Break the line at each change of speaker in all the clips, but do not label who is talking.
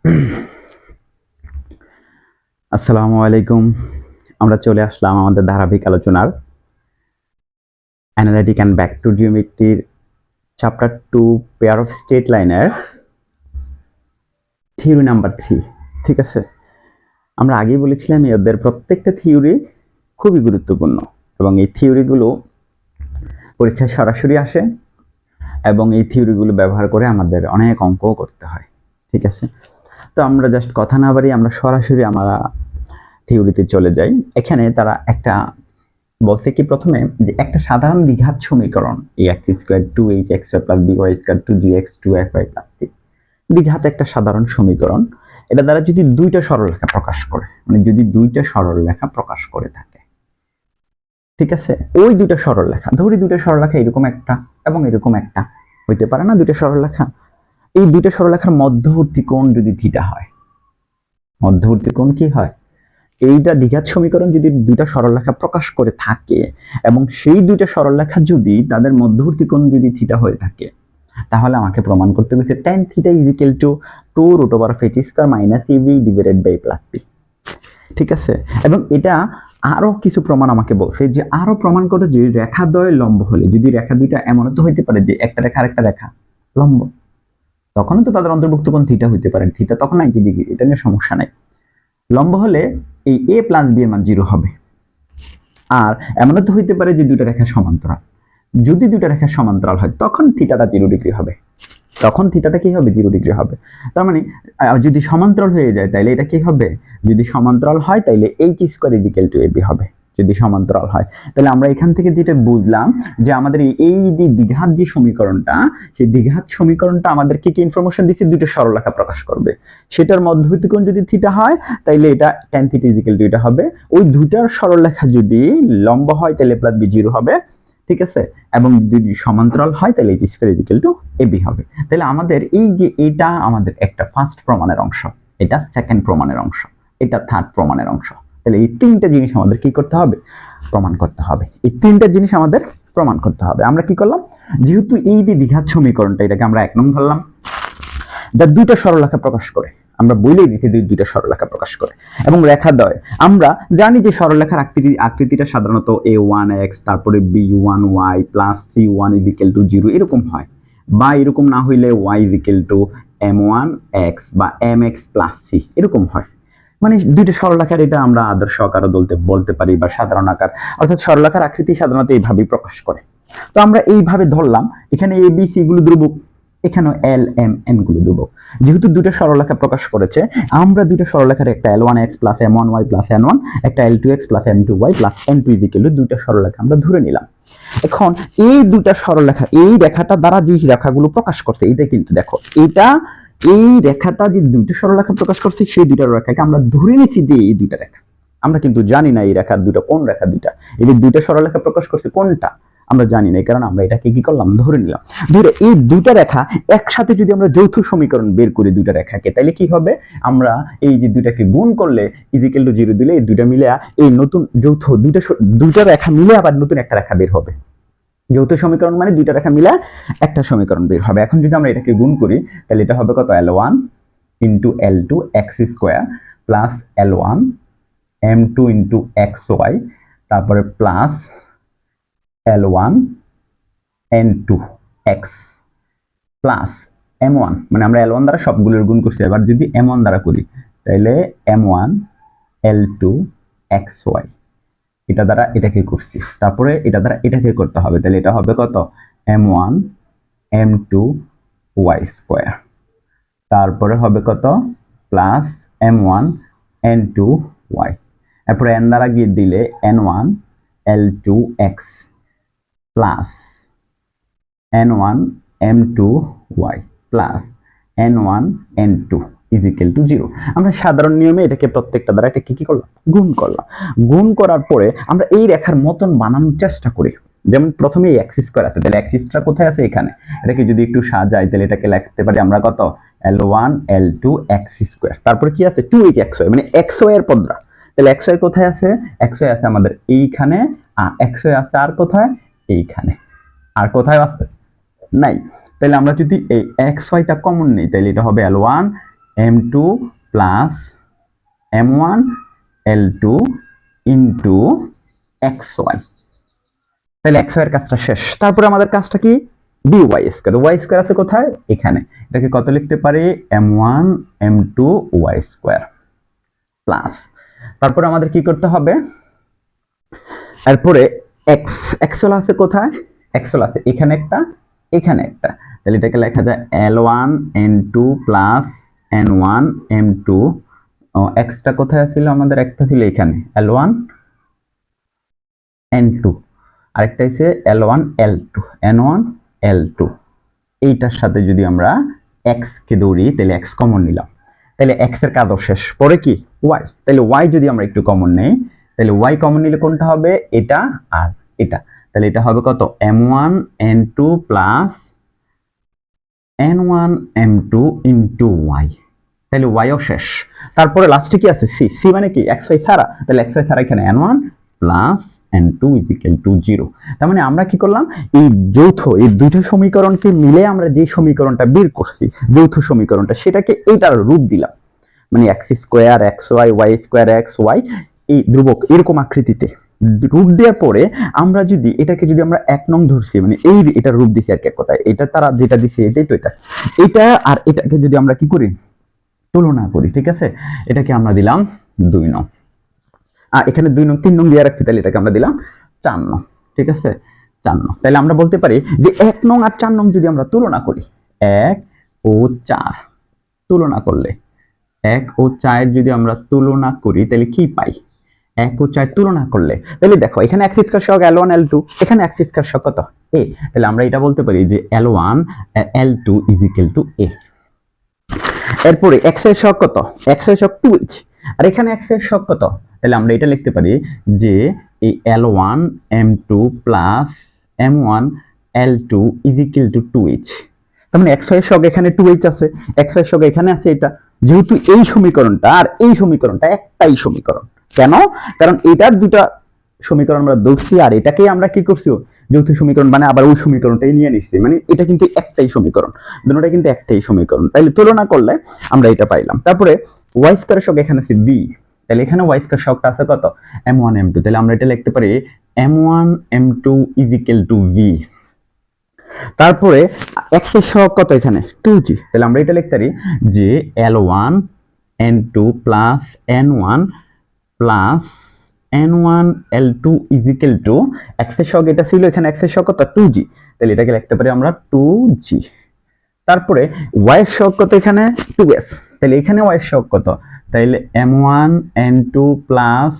আসসালামু আলাইকুম। আমরা চলে আসলাম আমাদের ধারাবাহিক আলোচনার analytic and back to জিওমেট্রির chapter two pair of straight লাইনের থিওরি নাম্বার থ্রি ঠিক আছে? আমরা আগেই বলেছিলাম এদের প্রত্যেকটা থিওরি খুবই গুরুত্বপূর্ণ এবং এই থিওরিগুলো পরীক্ষায় সরাসরি আসে এবং এই থিওরিগুলো ব্যবহার করে আমাদের অনেক অঙ্কও করতে হয়, ঠিক আছে? তো আমরা জাস্ট কথা না বাড়ি আমরা সরাসরি আমরা থিওরিতে চলে যাই। এখানে তারা একটা বলছে কি প্রথমে যে একটা সাধারণ দ্বিঘাত সমীকরণ, এই X square two H X plus B Y square two G X two F Y plus C দ্বিঘাত একটা সাধারণ সমীকরণ। এটা দ্বারা যদি দুইটা সরলরেখা প্রকাশ করে মানে যদি দুইটা সরলরেখা প্রকাশ করে থাকে, ঠিক আছে? ওই দুইটা সরলরেখা ধরি দুইটা সরলরেখা এরকম একটা এবং এরকম একটা, হইতে পারে না দুইটা সরলরেখা এই দুইটা সরলরেখার মধ্যবর্তী কোণ যদি থিটা হয়, মধ্যবর্তী কোণ কি হয়? এইটা দ্বিঘাত সমীকরণ যদি দুইটা সরলরেখা প্রকাশ করে থাকে এবং সেই দুইটা সরলরেখা যদি তাদের মধ্যবর্তী কোণ যদি থিটা হয়ে থাকে, তাহলে আমাকে প্রমাণ করতে হয়েছে tan theta is equal to two root over H square minus AB divided by plus P ঠিক আছে? এবং এটা আরও কিছু প্রমাণ আমাকে বলছে যে আরও প্রমাণ করে যে রেখাদ্বয় লম্ব হলে, যদি রেখা দুইটা এমন তো হইতে পারে যে একটা রেখা আরেকটা রেখা লম্ব তখনও তো তাদের অন্তর্ভুক্ত কোণ থিটা হইতে পারে। থিটা তখন নাইনটি ডিগ্রি এটা নিয়ে সমস্যা নাই। লম্ব হলে এই এ প্লাস বি এর মান জিরো হবে। আর এমনও তো হইতে পারে যে দুইটা রেখা সমান্তরাল। যদি দুইটা রেখা সমান্তরাল হয়, তখন থিটাটা জিরো ডিগ্রি হবে। তখন থিটাটা কি হবে? জিরো ডিগ্রি হবে। তার মানে যদি সমান্তরাল হয়ে যায় তাহলে এটা কি হবে? যদি সমান্তরাল হয় তাহলে H square equal to AB হবে। যদি সমান্তরাল হয়। তাহলে আমরা এখান থেকে যেটা বুঝলাম যে আমাদের এই- যে দ্বিঘাত যে সমীকরণটা, সেই দ্বিঘাত সমীকরণটা আমাদেরকে কি কি ইনফরমেশন দিচ্ছে? দুটো সরলরেখা প্রকাশ করবে। সেটার মধ্যবর্তী কোণ যদি থিটা হয়, তাইলে এটা ট্যান থিটা ইজিক্যাল এটা হবে। ওই দুইটার সরলরেখা যদি লম্ব হয় তাহলে প্লাস বি জিরো হবে। ঠিক আছে? এবং যদি সমান্তরাল হয় তাহলে H square equal to AB হবে। তাহলে আমাদের এই যে এটা আমাদের একটা ফার্স্ট প্রমাণের অংশ, এটা সেকেন্ড প্রমাণের অংশ, এটা থার্ড প্রমাণের অংশ। তাহলে এই তিনটা জিনিস আমাদের কি করতে হবে? প্রমাণ করতে হবে। এই তিনটা জিনিস আমাদের প্রমাণ করতে হবে। আমরা কি করলাম? যেহেতু এই যে দ্বিঘাত সমীকরণটা, এটাকে আমরা এক নং ধরলাম। যা দুইটা সরলরেখা প্রকাশ করে। আমরা বলেই দিতে দুই দুইটা সরলরেখা প্রকাশ করে। এবং রেখা দয়। আমরা জানি যে সরলরেখার আকৃতি আকৃতিটা সাধারণত এ ওয়ান এক্স তারপরে B one Y plus C one equal to zero এরকম হয়। বা এরকম না হইলে Y equal to M one X বা এম এক্স প্লাস সি এরকম হয়। মানে দুইটা সরলাকার এটা আমরা আদর্শ আকারও বলতে বলতে পারি বা সাধারণ আকার। অর্থাৎ সরলাকার আকৃতি সাধারণত এইভাবেই প্রকাশ করে। তো আমরা এইভাবে ধরলাম, এখানে এ বি সি গুলো ধ্রুবক, এখানেও এল এম এনগুলো ধ্রুবক। যেহেতু দুটো সরলরেখা প্রকাশ করেছে, আমরা দুটো সরলরেখার একটা L one X plus M one Y plus N one একটা L two X plus M two Y plus N two equal দুইটা সরলরেখা আমরা ধরে নিলাম। এখন এই দুটা সরলরেখা এই রেখাটা দ্বারা যে রেখাগুলো প্রকাশ করছে এটা কিন্তু দেখো, এটা এই রেখাটা যে দুইটা সরলরেখা প্রকাশ করছে, সেই দুইটা রেখাকে আমরা ধরে নিচ্ছি যে এই দুইটা রেখা। আমরা কিন্তু জানি না এই রেখা দুইটা কোন রেখা দুইটা। এই যে দুইটা সরলরেখা প্রকাশ করছে কোনটা, আমরা জানি না কারণে আমরা এটাকে কি করলাম? ধরে নিলাম। ধরে এই দুইটা রেখা একসাথে যদি আমরা যৌথ সমীকরণ বের করি দুইটা রেখাকে, তাহলে কি হবে? আমরা এই যে দুইটাকে গুণ করলে ইজিক্যাল টু জিরো দিলে এই দুইটা মিলে এই নতুন যৌথ দুইটা দুইটা রেখা মিলে আবার নতুন একটা রেখা বের হবে। যৌথ সমীকরণ মানে দুইটা রেখা মিলে একটা সমীকরণ বের হবে। এখন যদি আমরা এটাকে গুণ করি, তাহলে এটা হবে কত? L one into L two X square plus L one M two into X Y তারপরে plus L one N two X plus M one মানে আমরা এল ওয়ান দ্বারা সবগুলোর গুণ করছি। এবার যদি এম ওয়ান দ্বারা করি, তাহলে M one L two X Y এটা দ্বারা এটাকে করছি? তারপরে এটা দ্বারা এটাকে করতে হবে? তাহলে এটা হবে কত? M one, M two, Y square. তারপরে হবে কত? Plus M one, N two, Y. এরপরে এন দ্বারা গিয়ে দিলে N one, L two, X. Plus N one, M two, Y. Plus N one, N two. Equal to zero আমরা সাধারণ নিয়মে এটাকে প্রত্যেকটা দ্বারা এটাকে কি করলাম? গুণ করলাম। গুণ করার পরে আমরা এই রেখার মতন বানানোর চেষ্টা করি। যেমন প্রথমে অ্যাক্সিস করা আছে, তাহলে অ্যাক্সিসটা কোথায় আছে? এখানে। এটাকে যদি একটু সাজাই, তাহলে এটাকে লিখতে পারি আমরা কত? L one L two X square তারপরে কি আছে? টু এইচ ওয়াই মানে ওয়াই এর পদরা। তাহলে ওয়াই কোথায় আছে? ওয়াই আছে আমাদের এইখানে, আর ওয়াই আছে আর কোথায়? এইখানে। আর কোথায় আছে? নাই। তাহলে আমরা যদি এই এক্স ওয়াইটা কমন নেই, তাহলে এটা হবে L one M two plus M one L two into X Y তাহলে এক্স ওয়াই এর কাজটা শেষ। তারপরে আমাদের কাজটা কি? B Y square Y square আছে কোথায়? এখানে। এটাকে কত লিখতে পারি? M one M two Y square plus তারপরে আমাদের কি করতে হবে? এরপরে এক্স এক্সল আছে কোথায়? এক্সল আছে এখানে একটা এখানে একটা। তাহলে এটাকে লেখা যায় L one N two plus N one M two extra কোথায় ছিল? আমাদের একটা ছিল এখানে এল ওয়ান এন টু আরেকটা হচ্ছে L one L two N one L two এইটার সাথে যদি আমরা এক্স কে দৌড়ি, তাহলে এক্স কমন নিলাম। তাহলে এক্সের কাজও শেষ। পরে কি? ওয়াই তাহলে ওয়াই যদি আমরা একটু কমন নেই, তাহলে ওয়াই কমন নিলে কোনটা হবে? এটা আর এটা। তাহলে এটা হবে কত? M one N two plus N one M two into Y তাহলে ওয়াইও শেষ। তারপরে লাস্টে কি আছে? সি সি মানে কি? এক্স ওয়াই ছাড়া। তাহলে এক্স ওয়াই ছাড়া এখানে N one plus N two equal to zero তার মানে আমরা কি করলাম? এই যৌথ, এই দুইটা সমীকরণকে মিলে আমরা যে সমীকরণটা বের করছি, যৌথ সমীকরণটা, সেটাকে এইটার রূপ দিলাম। মানে X square X Y Y square X Y এই ধ্রুবক এরকম আকৃতিতে। রূপ দেওয়ার পরে আমরা যদি এটাকে যদি আমরা এক নং ধরছি মানে এই এটা রূপ দিছি আর কি এক কথায়, এটা তারা যেটা দিছে এটাই তো এটা। এটা আর এটাকে যদি আমরা কি করি? তুলনা করি, ঠিক আছে? এটাকে আমরা দিলাম দুই নং। আর এখানে দুই নং, তিন নং দিয়ে রাখছি, তাহলে এটাকে আমরা দিলাম চার নং, ঠিক আছে? চার নং। তাহলে আমরা বলতে পারি যে এক নং আর চার নং যদি আমরা তুলনা করি, এক ও চার, তুলনা করলে, এক ও চায়ের যদি আমরা তুলনা করি, তাহলে কি পাই? এক ও চার তুলনা করলে, তাহলে দেখো এখানে এক্স স্কোয়ার সহগ এল ওয়ান এল টু এখানে এক্স স্কোয়ার সহগ কত? এ তাহলে আমরা এটা বলতে পারি যে L one L two is equal to এ এরপরে এক্সের সহগ কত? এক্সের সহগ টু এইচ আর এখানে এক্সের সহগ কত? তাহলে আমরা এটা লিখতে পারি যে এই L one M two plus M one L two is equal to two H তার মানে এক্স সহগ এখানে টু এইচ আছে এক্সের সহগ এখানে আছে এটা। যেহেতু এই সমীকরণটা আর এই সমীকরণটা একটাই সমীকরণ। কেন? কারণ এটার দুটা সমীকরণ আমরা ধরছি, আর এটাকেই আমরা কি করছি? যৌথ সমীকরণ মানে আবার ওই সমীকরণটাই নিয়ে নিচ্ছি। মানে এটা কিন্তু একটাই সমীকরণ, দুটোটা কিন্তু একটাই সমীকরণ। তাইলে তুলনা করলে আমরা এটা পাইলাম। তারপরে ওয়াই স্কোয়ারের সঙ্গে এখানে আছে বি তাহলে এখানে ওয়াই স্কোয়ার শকটা আছে কত? এম ওয়ান এম টু তাহলে আমরা এটা লিখতে পারি M one M two is equal to V তারপরে এক্সের সহগ কত এখানে? টু জি তাহলে আমরা এটা লিখতে পারি যে L one N two plus N one plus N one L two is equal to এক্সের শক এটা ছিল এখানে এক্সের শক কত? টু জি তাহলে এটাকে লিখতে পারি আমরা টু জি তারপরে ওয়াই শক কত এখানে? টু এফ তাহলে এখানে ওয়াই শক কত? তাহলে M one N two plus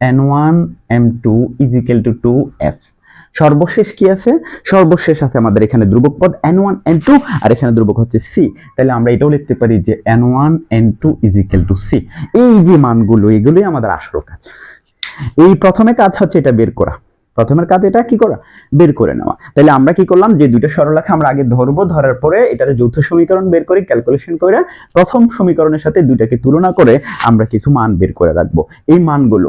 N one M two is equal to two F সর্বশেষ কি আছে? সর্বশেষ আছে আমাদের এখানে ধ্রুবক পদ এন ওয়ান এন টু আর এখানে ধ্রুবক হচ্ছে সি তাহলে আমরা এটাও লিখতে পারি যে N one N two is equal to C এই যে মানগুলো, এগুলোই আমাদের আসল কাজ। এই প্রথমে কাজ হচ্ছে এটা বের করা। প্রথমের কাজ এটা কি করা? বের করে নেওয়া। তাহলে আমরা কি করলাম? যে দুইটা সরলরেখা আমরা আগে ধরবো, ধরার পরে এটার যৌথ সমীকরণ বের করি ক্যালকুলেশন করে, প্রথম সমীকরণের সাথে দুইটাকে তুলনা করে আমরা কিছু মান বের করে রাখব। এই মানগুলো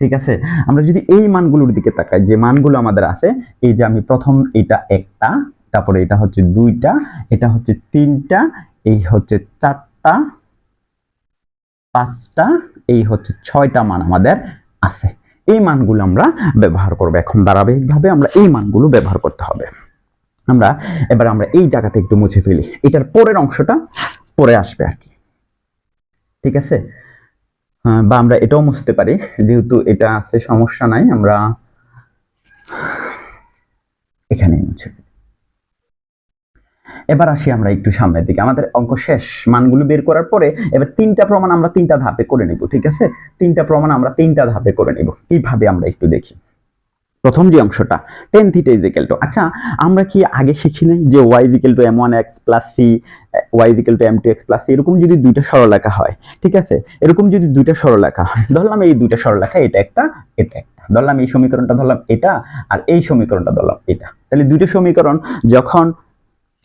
ঠিক আছে? আমরা যদি এই মানগুলোর দিকে তাকাই, যে মানগুলো আমাদের আছে, এই যে আমি প্রথম এটা একটা, তারপরে এটা হচ্ছে দুইটা, এটা হচ্ছে তিনটা, এই হচ্ছে চারটা, পাঁচটা, এই হচ্ছে ছয়টা মান আমাদের আছে। এই মানগুলো আমরা ব্যবহার করব এখন ধারাবাহিকভাবে, আমরা এই মানগুলো ব্যবহার করতে হবে। আমরা, এবার আমরা এই জায়গাটা একটু মুছে ফেলি। এটার পরের অংশটা পরে আসবে আর কি। ঠিক আছে? বা আমরা এটাও মুছতে পারি। যেহেতু এটা আছে, সমস্যা নাই, আমরা এখানেই মুছে এবার আসি আমরা একটু সামনের দিকে। আমাদের অঙ্ক শেষ, মানগুলো বের করার পরে এবার তিনটা প্রমাণ আমরা তিনটা ধাপে করে নিব, ঠিক আছে? তিনটা প্রমাণ আমরা তিনটা ধাপে করে নিব। কীভাবে আমরা একটু দেখি। প্রথম যে অংশটা tan theta is equal to আচ্ছা আমরা কি আগে শিখি নাই যে Y is equal to M one X plus C Y is equal to M two X plus C এরকম যদি দুইটা সরলরেখা হয়, ঠিক আছে? এরকম যদি দুইটা সরলরেখা হয়, ধরলাম এই দুইটা সরলরেখা, এটা একটা এটা একটা। ধরলাম এই সমীকরণটা ধরলাম এটা, আর এই সমীকরণটা ধরলাম এটা। তাহলে দুইটা সমীকরণ যখন,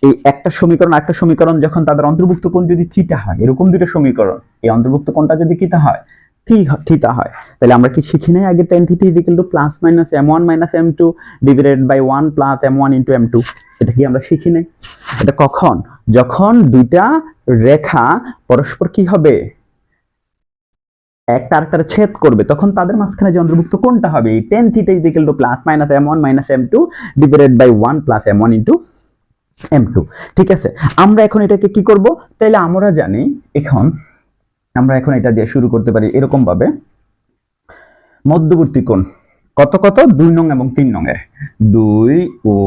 এই একটা সমীকরণ একটা সমীকরণ যখন তাদের অন্তর্ভুক্ত কোণ যদি থিটা হয়, এরকম দুটো সমীকরণ, এই অন্তর্ভুক্ত কোণটা যদি কিটা হয় থিটা হয়? তাহলে আমরা কি শিখি নাই আগে tan theta is equal to plus minus M one minus M two divided by one plus M one into M two এটা কি আমরা শিখি নাই? এটা কখন? যখন দুইটা রেখা পরস্পর কি হবে? ছেদ করবে, তখন তাদের মাঝখানে যে অন্তর্ভুক্ত কোনটা হবে? Tan theta is equal to plus minus M one minus M two divided by one plus M one into M two ঠিক আছে? আমরা এখন এটাকে কি করব? তাইলে আমরা জানি এখন আমরা এখন এটা দিয়ে শুরু করতে পারি এরকম ভাবে মধ্যবর্তী কোণ, কত কত? দুই নং এবং তিন নং এর দুই ও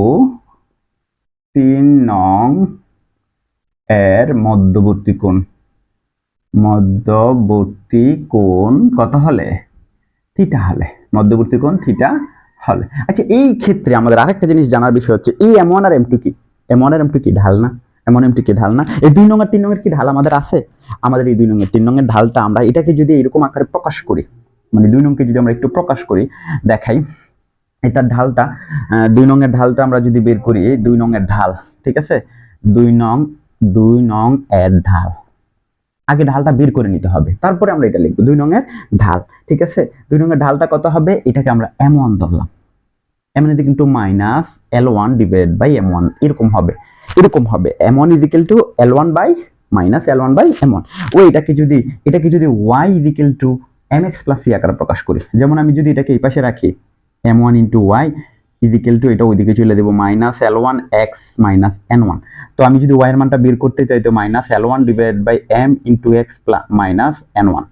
তিন নং এর মধ্যবর্তী কোণ। মধ্যবর্তী কোণ কত হলে? থিটা হলে। মধ্যবর্তী কোণ, থিটা হলে। আচ্ছা এই ক্ষেত্রে আমাদের আরেকটা জিনিস জানার বিষয় হচ্ছে, এই এম ওয়ান আর এম টু কি? এম ওয়ান আর এম টু কি? ঢাল না? এমন এম টু কি ঢাল না? এই দুই নং আর তিন নঙের কি ঢাল আমাদের আছে? আমাদের এই দুই নঙের তিন নঙের ঢালটা আমরা এটাকে যদি এরকম আকারে প্রকাশ করি মানে দুই নংকে যদি আমরা একটু প্রকাশ করি, দেখাই। এটার ঢালটা দুই নংয়ের ঢালটা আমরা যদি বের করি দুই নংয়ের ঢাল, ঠিক আছে? দুই নং দুই নং এর ঢাল। আগে ঢালটা বের করে নিতে হবে, তারপরে আমরা এটা লিখব, দুই নংয়ের ঢাল, ঠিক আছে? দুই নংয়ের ঢালটা কত হবে? এটাকে আমরা এম ধরলাম। এম ওয়ান কিন্তু minus L one divide by M one এরকম হবে। এরকম হবে। M one is equal to L one by minus L one by M one ও, এটাকে যদি এটাকে যদি Y is equal to M X plus C আকারে প্রকাশ করি। যেমন আমি যদি এটাকে এই পাশে রাখি M one into Y is equal to এটা ওইদিকে চলে দেবো minus L one X minus N one তো আমি যদি ওয়াই এর মানটা বের করতে চাই, তো minus L one divide by M into X plus minus N one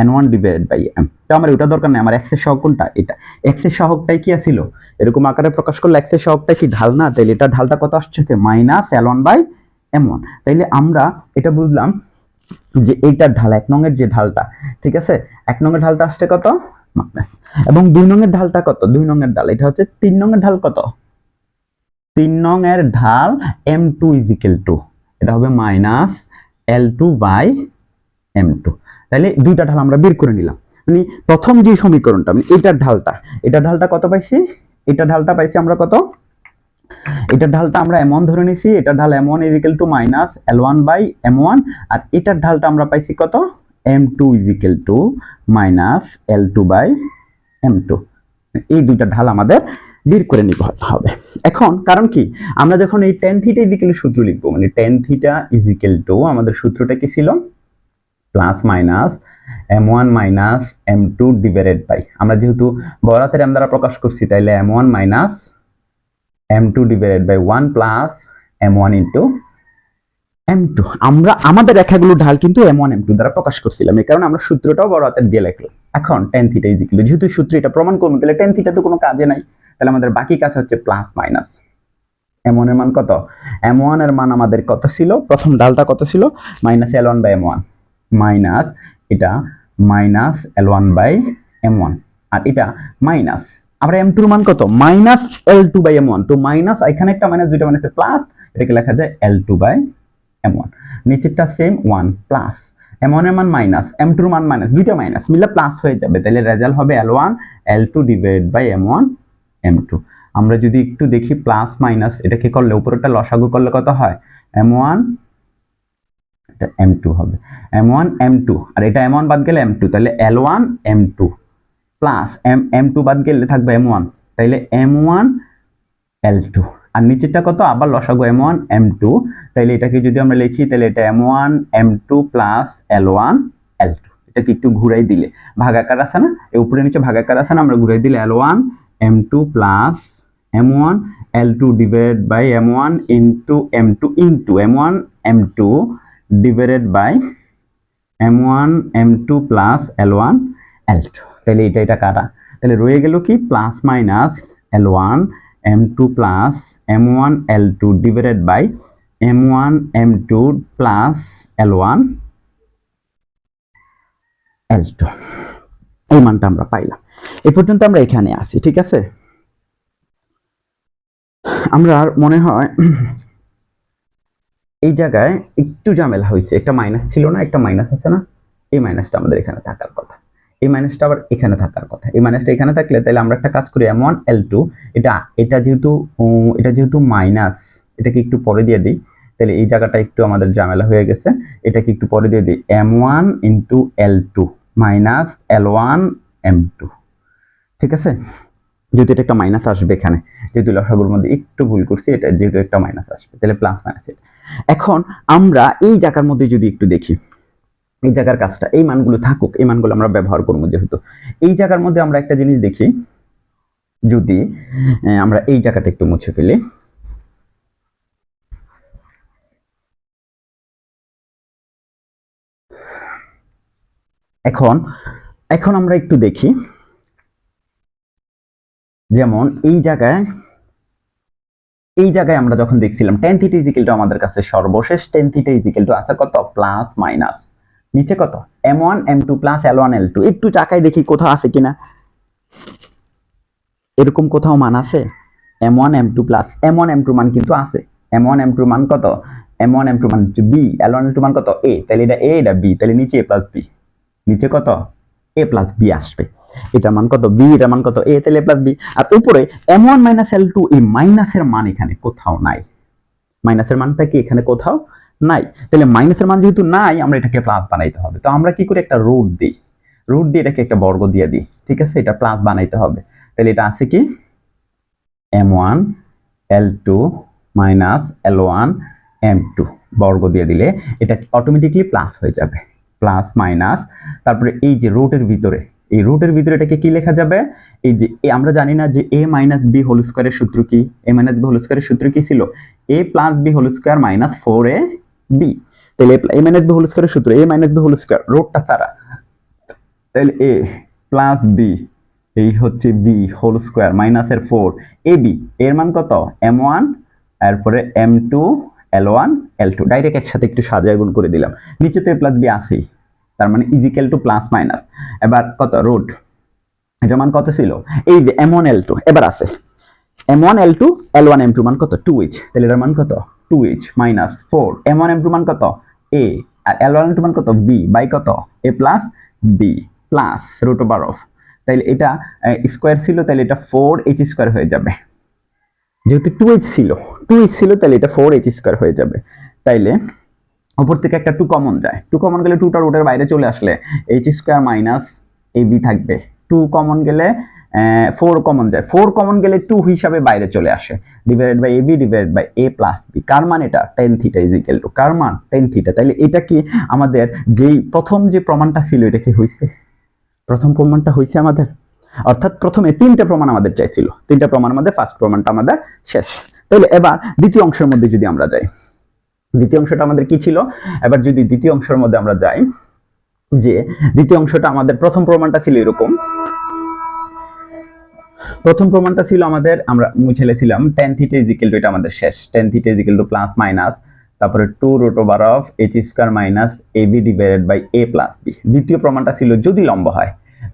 N one divide by M তো আমার ওটা দরকার নেই, আমার এক্সের সহগ কোনটা? এটা। এক্সের সহগটাই কি আছিল? এরকম আকারে প্রকাশ করলে এক্সের সহগটা কি ঢাল না? তাইলে এটা ঢালটা কত আসছে minus L one by M one তাইলে আমরা এটা বুঝলাম যে এইটার ঢাল, এক নঙের যে ঢালটা, ঠিক আছে? এক নঙের ঢালটা আসছে কত? মাইনাস এবং দুই নঙের ঢালটা কত? দুই নঙের ঢাল। এটা হচ্ছে তিন নঙের ঢাল কত? তিন নঙের ঢাল এম টু ইজিক্যাল টু এটা হবে minus L two by M two তাহলে দুইটা ঢাল আমরা বের করে নিলাম। মানে প্রথম যে সমীকরণটা মানে এটার ঢালটা এটার ঢালটা কত পাইছি? এটা ঢালটা পাইছি আমরা কত? এটার ঢালটা আমরা এমন ধরে নিছি এটার ঢাল M one is equal to minus L one by M one আর এটার ঢালটা আমরা পাইছি কত? M two is equal to minus L two by M two এই দুইটা ঢাল আমাদের বের করে নিতে হবে। এখন কারণ কি? আমরা যখন এই টেন থিটা ইজিক্যাল সূত্র লিখব মানে টেন থিটা ইজিক্যাল টু আমাদের সূত্রটা কি ছিল? Plus minus M one minus M two divided by আমরা যেহেতু বরাতের এম দ্বারা প্রকাশ করছি, তাইলে M one minus M two divided by one plus M one into M two আমরা, আমাদের রেখাগুলো ঢাল কিন্তু এম ওয়ান এম টু দ্বারা প্রকাশ করছিলাম, এই কারণে আমরা সূত্রটাও বড় হাতের দিয়ে লিখলাম। এখন টেন থিটা ইজিক্যাল যেহেতু সূত্র এটা প্রমাণ করব, তাহলে টেন থিটা তো কোনো কাজে নাই, তাহলে আমাদের বাকি কাজ হচ্ছে প্লাস মাইনাস এম ওয়ানের মান কত? এম ওয়ানের মান আমাদের কত ছিল? প্রথম ডালটা কত ছিল? Minus L one by M one minus, এটা minus L one by M one আর এটা মাইনাস, আবার এম টুর মান কত? Minus L two by M one তো মাইনাস, এখানে একটা মাইনাস দুইটা মাইনাস প্লাস এটাকে লেখা যায় L two by M one নিচেরটা সেম ওয়ান প্লাস এম ওয়ানের মান মাইনাস এম টুর মান মাইনাস দুইটা মাইনাস মিলে প্লাস হয়ে যাবে। তাহলে রেজাল্ট হবে L one L two divide by M one M two আমরা যদি একটু দেখি প্লাস মাইনাস এটাকে করলে? উপরেরটা লসাগু করলে কত হয়? এম ওয়ান এটা এম টু হবে। এম ওয়ান এম টু আর এটা এম ওয়ান বাদ গেলে এম টু তাহলে L one M two plus M M two বাদ গেলে থাকবে এম ওয়ান তাইলে এম ওয়ান এল টু আর নিচেরটা কত? আবার লসাগু এম ওয়ান এম টু তাইলে এটাকে যদি আমরা লিখি তাহলে এটা M one M two plus L one L two এটাকে একটু ঘুরাই দিলে? ভাগাকার আছে না? উপরে নিচে ভাগাকার আছে না? আমরা ঘুরাই দিলে L one M two plus M one L two divide by M one into M two into M one M two divided by M one M two plus L one L two তাহলে এটা এটা কাটা। তাহলে রয়ে গেল কি? Plus minus L one M two plus M one L two divided by M one M two plus L one L two এই মানটা আমরা পাইলাম। এ পর্যন্ত আমরা এখানে আছি, ঠিক আছে? আমরা মনে হয় এই জায়গায় একটু ঝামেলা হয়েছে। একটা মাইনাস ছিল না, একটা মাইনাস আছে না। এই মাইনাসটা আমাদের এখানে থাকার কথা। এই মাইনাসটা আবার এখানে থাকার কথা। এই মাইনাসটা এখানে থাকলে তাহলে আমরা একটা কাজ করি এম ওয়ান এল টু এটা এটা যেহেতু এটা যেহেতু মাইনাস এটাকে একটু পরে দিয়ে দিই, তাহলে এই জায়গাটা একটু আমাদের ঝামেলা হয়ে গেছে। এটাকে একটু পরে দিয়ে দিই M one into L two minus L one M two ঠিক আছে? যেহেতু এটা একটা মাইনাস আসবে এখানে, যেহেতু লসাগুর মধ্যে একটু ভুল করছি, এটা যেহেতু একটা মাইনাস আসবে, তাহলে প্লাস মাইনাস এখন আমরা এই জায়গার মধ্যে যদি একটু দেখি, এই জায়গার কাজটা, এই মানগুলো থাকুক, এই মানগুলো আমরা ব্যবহার করব যেহেতু। এই জায়গার মধ্যে আমরা একটা জিনিস দেখি, যদি আমরা এই জায়গাটা একটু মুছে ফেলি। এখন এখন আমরা একটু দেখি, যেমন এই জায়গায় এই জায়গায় আমরা যখন দেখছিলাম টেন থিটা ইজিক্যাল আমাদের কাছে সর্বশেষ টেন থিটা ইজিক্যাল টু আছে কত? প্লাস মাইনাস নিচে কত? M one M two plus L one L two একটু চাকায় দেখি কোথাও আছে কিনা। এরকম কোথাও মান আছে? M one M two plus M one M two মান কিন্তু আছে। এম ওয়ান এম টু মান কত? এম ওয়ান এম টু মান B L one L two মান কত? এ তাহলে এটা এ এটা বি তাহলে নিচে এ প্লাস বি নিচে কত? এ প্লাস বি আসবে। এটার মান কত? বি এটা মান কত? এ তাহলে প্লাস বি আর উপরে M one minus L two এই মাইনাসের মান এখানে কোথাও নাই। মাইনাসের মানটা কি এখানে কোথাও নাই? তাহলে মাইনাসের মান যেহেতু নাই, আমরা এটাকে প্লাস বানাইতে হবে। তো আমরা কি করে? একটা রুট দিই। রুট দিয়ে এটাকে একটা বর্গ দিয়ে দিই। ঠিক আছে? এটা প্লাস বানাইতে হবে। তাহলে এটা আছে কি? M one L two minus L one M two বর্গ দিয়ে দিলে এটা অটোমেটিকলি প্লাস হয়ে যাবে। প্লাস মাইনাস তারপরে এই যে রুটের ভিতরে এই রুটের ভিতরে এটাকে কি লেখা যাবে? এই যে আমরা জানি না যে এ মাইনাস বি হোল স্কোয়ারের সূত্র কি? এ মাইনাস বি হোল স্কোয়ারের সূত্র কি ছিল? A plus B whole square minus four A B তাহলে এ মাইনাস বি হোল স্কোয়ারের সূত্র A minus B whole square রুটটা তারা তাহলে এ প্লাস বি এই হচ্ছে বি হোল স্কোয়ার মাইনাসের ফোর এ বি এর মান কত? এম ওয়ান এরপরে M two L one L two direct একসাথে একটু সাজায় গুণ করে দিলাম। নিচে তো এ প্লাস বি আছেই। তার মানে ইজিক্যাল টু প্লাস মাইনাস এবার কত? রুট এটার মান কত ছিল? এই যে এম ওয়ান এল টু এবার আছে। M one L two L one M two মান কত? টু এইচ তাহলে এটার মান কত? Two H minus four M one M two মান কত? এ আর এল ওয়ান এম টু মান কত? বি বাই কত? A plus B plus root over of তাইলে এটা স্কোয়ার ছিল, তাহলে এটা ফোর এইচ স্কোয়ার হয়ে যাবে। যেহেতু টু এইচ ছিল টু এইচ ছিল, তাহলে এটা ফোর এইচ স্কোয়ার হয়ে যাবে। তাইলে উপর থেকে একটা টু কমন যায়। টু কমন গেলে টুটা রুটের বাইরে চলে আসলে H square minus A B থাকবে। টু কমন গেলে ফোর কমন যায়। ফোর কমন গেলে টু হিসাবে বাইরে চলে আসে। Divided by A B divided by A plus B কার মান এটা? Tan theta is equal to কার মান? টেন থিটা তাইলে এটা কি আমাদের যেই প্রথম যে প্রমাণটা ছিল, এটা কি হয়েছে প্রথম প্রমাণটা হয়েছে আমাদের? অর্থাৎ প্রথমে তিনটা প্রমাণ আমাদের চাইছিল। তিনটা প্রমাণের মধ্যে ফার্স্ট প্রমাণটা আমাদের শেষ। তাহলে এবার দ্বিতীয় অংশের মধ্যে যদি আমরা যাই। দ্বিতীয় অংশটা আমাদের কি ছিল? এবার যদি দ্বিতীয় অংশের মধ্যে আমরা যাই, যে দ্বিতীয় অংশটা আমাদের প্রথম প্রমাণটা ছিল এরকম। প্রথম প্রমাণটা ছিল আমাদের, আমরা মুছে লেছিলাম tan theta is equal to এটা আমাদের শেষ। Tan theta is equal to plus minus তারপরে two root over of H square minus A B divided by A plus B দ্বিতীয় প্রমাণটা ছিল যদি লম্ব হয়।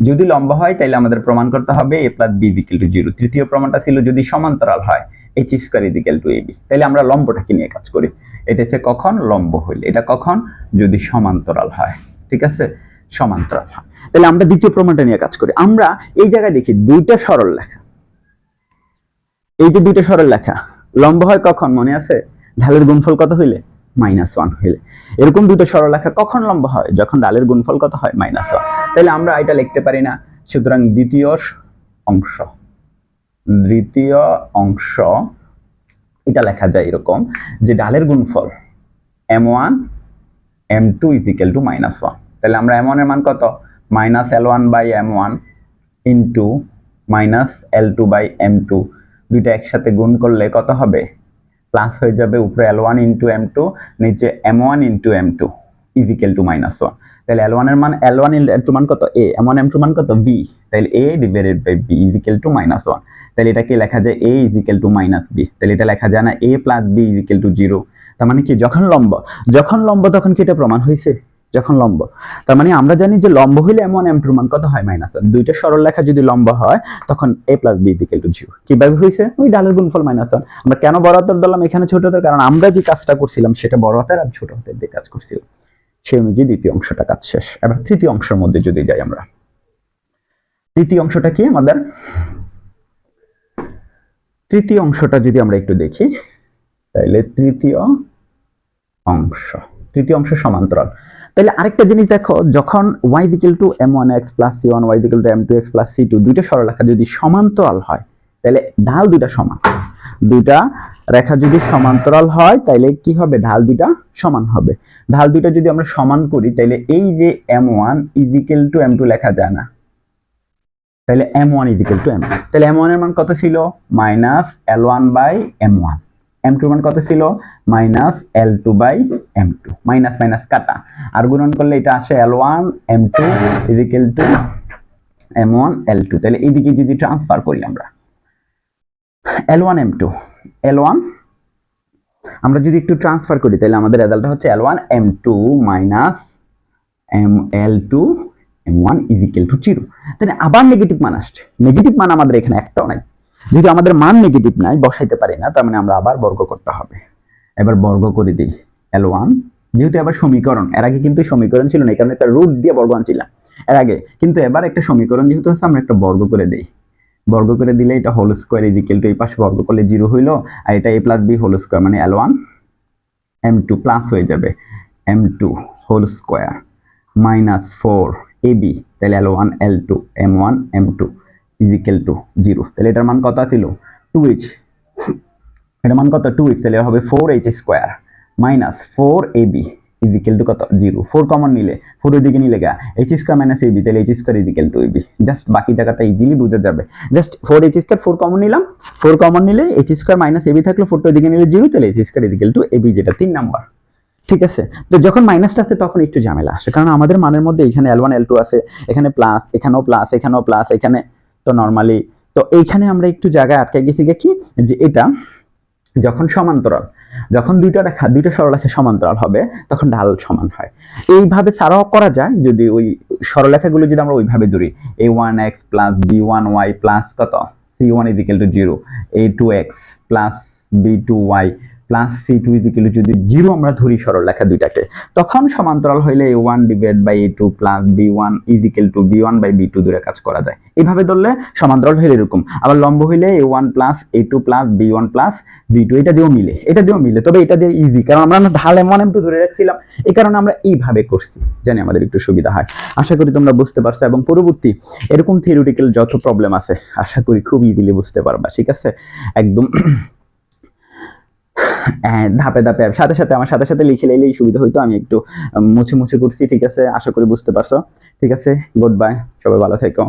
যদি লম্ব হয় তাহলে আমাদের প্রমাণ করতে হবে A plus B is equal to zero তৃতীয় প্রমাণটা ছিল যদি সমান্তরাল হয় H square is equal to A B তাহলে আমরা লম্বটাকে নিয়ে কাজ করি। এটা হচ্ছে কখন? লম্ব হইলে। এটা কখন? যদি সমান্তরাল হয়। ঠিক আছে? সমান্তরাল হয়। তাহলে আমরা দ্বিতীয় প্রমাণটা নিয়ে কাজ করি। আমরা এই জায়গায় দেখি দুইটা সরল লেখা। এই যে দুইটা সরল লেখা, লম্ব হয় কখন? মনে আছে? ঢালের গুণফল কত হইলে? মাইনাস ওয়ান হইলে। এরকম দুটো সরলরেখা কখন লম্ব হয়? যখন ডালের গুণফল কত হয়? Minus one. তাহলে আমরা এটা লিখতে পারি না। সুতরাং দ্বিতীয় অংশ। দ্বিতীয় অংশ এটা লেখা যায় এরকম যে ডালের গুণফল M one M two is equal to minus one তাহলে আমরা এম ওয়ানের মান কত? Minus L one by M one into minus L two by M two দুইটা একসাথে গুণ করলে কত হবে? প্লাস হয়ে যাবে উপরে L one into M two নিচে M one into M two is equal to minus one তাহলে এল ওয়ানের মান এল ওয়ান এম টু মান কত? A M one M two মান কত? বি তাহলে A divided by B is equal to minus one তাহলে এটাকে লেখা যায়? A is equal to minus B তাহলে এটা লেখা যায় না A plus B is equal to zero তার মানে কি? যখন লম্ব যখন লম্ব তখন কি এটা প্রমাণ হয়েছে যখন লম্ব। তার মানে আমরা জানি যে লম্ব হইলে এম ওয়ান এম টুর মান কত হয়? মাইনাস ওয়ান দুইটা সরল লেখা যদি লম্ব হয়, তখন A plus B is equal to zero কীভাবে হয়েছে ওই ডালের গুণফল মাইনাস ওয়ান আমরা কেন বড় হাতের দিলাম এখানে ছোট হাতের, কারণ আমরা যে কাজটা করছিলাম, সেটা বড় হাতের আর ছোট হাতের দিয়ে কাজ করছিলাম। সেই অনুযায়ী দ্বিতীয় অংশটা কাজ শেষ। এবার তৃতীয় অংশের মধ্যে যদি যাই আমরা। তৃতীয় অংশটা কি আমাদের? তৃতীয় অংশটা যদি আমরা একটু দেখি তাহলে তৃতীয় অংশ। তৃতীয় অংশ সমান্তরাল। তাহলে আরেকটা জিনিস দেখো, যখন Y equal to M one X plus C one Y equal to M two X plus C two দুইটা সরলরেখা যদি সমান্তরাল হয় তাহলে ঢাল দুইটা সমান। দুইটা রেখা যদি সমান্তরাল হয় তাহলে কি হবে? ঢাল দুইটা সমান হবে। ঢাল দুইটা যদি আমরা সমান করি তাহলে এই যে M one is equal to M two লেখা যায় না। তাহলে M one is equal to M তাহলে এম ওয়ানের মান কত ছিল? Minus L one by M one M two মান কত ছিল? Minus L two by M two minus minus কাটা। আর গুণন করলে এটা আসে L one M two is equal to M one L two তাহলে এইদিকে যদি ট্রান্সফার করি আমরা L one M two L one আমরা যদি একটু ট্রান্সফার করি, তাহলে আমাদের রেজাল্টটা হচ্ছে L one M two minus M L two M one equal two zero তাহলে আবার নেগেটিভ মান আসছে। নেগেটিভ মান আমাদের এখানে একটাও নাই। যেহেতু আমাদের মান নেগেটিভ নাই, বসাইতে পারি না, তার মানে আমরা আবার বর্গ করতে হবে। এবার বর্গ করে দিই এল ওয়ান যেহেতু এবার সমীকরণ, এর আগে কিন্তু সমীকরণ ছিল না কারণে একটা রুট দিয়ে বর্গ আনছিলাম। এর আগে, কিন্তু এবার একটা সমীকরণ যেহেতু হচ্ছে আমরা একটা বর্গ করে দিই। বর্গ করে দিলে এটা হোল স্কোয়ার ইজিক্যাল টু এই পাশে বর্গ করলে জিরো হইল, আর এটা A plus B whole square মানে L one M two plus হয়ে যাবে M two whole square minus four A B তাহলে L one L two M one M two equal two zero তাহলে এটার মান কত ছিল? টু এইচ এটার মান কত? টু এইচ তাহলে হবে four H square minus four A B equal two কত? জিরো। ফোর কমন নিলে, ফোর দিকে নিলে গা H square minus A B তাহলে H square equal two A B just বাকি জায়গাটা ইজিলি বোঝা যাবে। Just four H square four common নিলাম। ফোর কমন নিলে H square minus A B থাকলে ফোরটা দিকে নিলে জিরো, তাহলে H square equal two A B যেটা তিন নাম্বার। ঠিক আছে? তো যখন মাইনাসটা আসে তখন একটু ঝামেলা আসে। কারণ আমাদের মানের মধ্যে এখানে এল ওয়ান এল টু আছে, এখানে প্লাস এখানেও প্লাস এখানেও প্লাস এখানে তো নর্মালি তো এইখানে আমরা একটু জায়গায় আটকে গেছি। কি যে এটা যখন সমান্তরাল যখন দুইটা রেখা, দুইটা সরলরেখা সমান্তরাল হবে, তখন ঢাল সমান হয়। এইভাবে ছাড়াও করা যায়, যদি ওই সরলরেখাগুলো যদি আমরা ওইভাবে ধরি A one X plus B one Y plus কত? C one equal two zero A two X plus B two Y plus C two equal যদি জিরো আমরা ধরি সরলরেখা দুইটাকে, তখন সমান্তরাল হইলে A one divide by A two plus B one equal two B one by B two দূরে কাজ করা যায়। এইভাবে ধরলে সমান্তরাল হইলে এরকম, আবার লম্ব হইলে A one plus A two plus B one plus B two এটা দিয়েও মিলে, এটা দিয়েও মিলে, তবে এটা দিয়ে ইজি কারণ আমরা ঢাল এম ওয়ান এম টু ধরে রাখছিলাম এই কারণে আমরা এইভাবে করছি, জানি আমাদের একটু সুবিধা হয়। আশা করি তোমরা বুঝতে পারছ, এবং পরবর্তী এরকম থিওরিটিক্যাল যত প্রবলেম আছে, আশা করি খুব ইজিলি বুঝতে পারবা, ঠিক আছে? একদম ধাপে ধাপে। সাথে সাথে, আমার সাথে সাথে লিখে নিলেই সুবিধা হইতো। আমি একটু মুছে মুছে করছি ঠিক আছে? আশা করি বুঝতে পারছ। ঠিক আছে? গুড বাই সবাই ভালো থেকো।